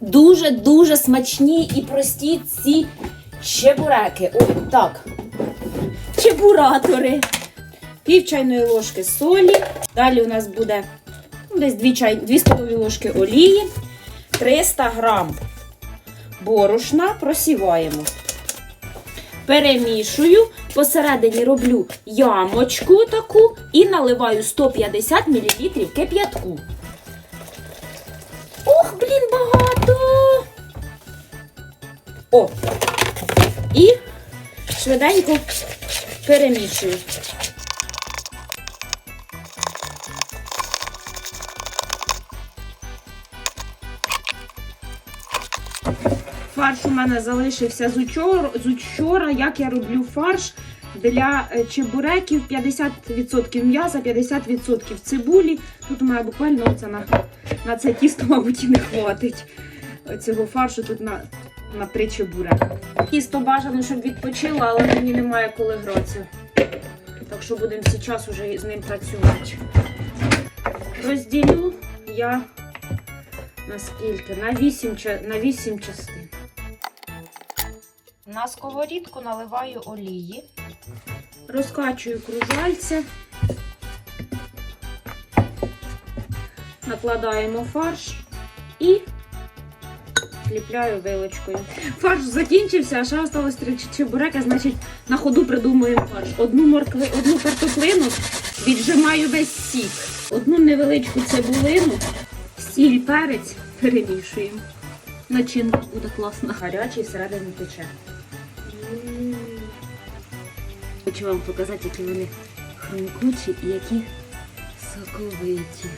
Дуже-дуже смачні і прості ці чебуреки. Ой, так. Чебуратори. Пів чайної ложки солі. Далі у нас буде ну, десь 2, чай, 2 столові ложки олії, 300 грам борошна просіваємо. Перемішую, посередині роблю ямочку таку і наливаю 150 мл кип'ятку. Ох, блін, багато. О! І швиденько перемішую. Фарш у мене залишився з учора, з учора, як я роблю фарш для е, чебуреків 50% м'яса, 50% цибулі. Тут у мене буквально оце на, на це тісто, мабуть, і не хватить цього фаршу тут на, на три чебуреки. Тісто бажано, щоб відпочило, але мені немає коли гратися. Так що будемо зараз уже з ним працювати. Розділю я на скільки? На 8, на 8 частин. На сковорідку наливаю олії, розкачую кружальце, накладаємо фарш і кліпляю вилочкою. Фарш закінчився, а ще осталось три чебуреки, значить на ходу придумуємо фарш. Одну моркви, одну картоплину віджимаю весь сік, одну невеличку цибулину, сіль, перець перемішуємо. Начинка буде класна. Гарячий всередині тече. Хочу вам показати, які вони хрумкучі і які соковиті.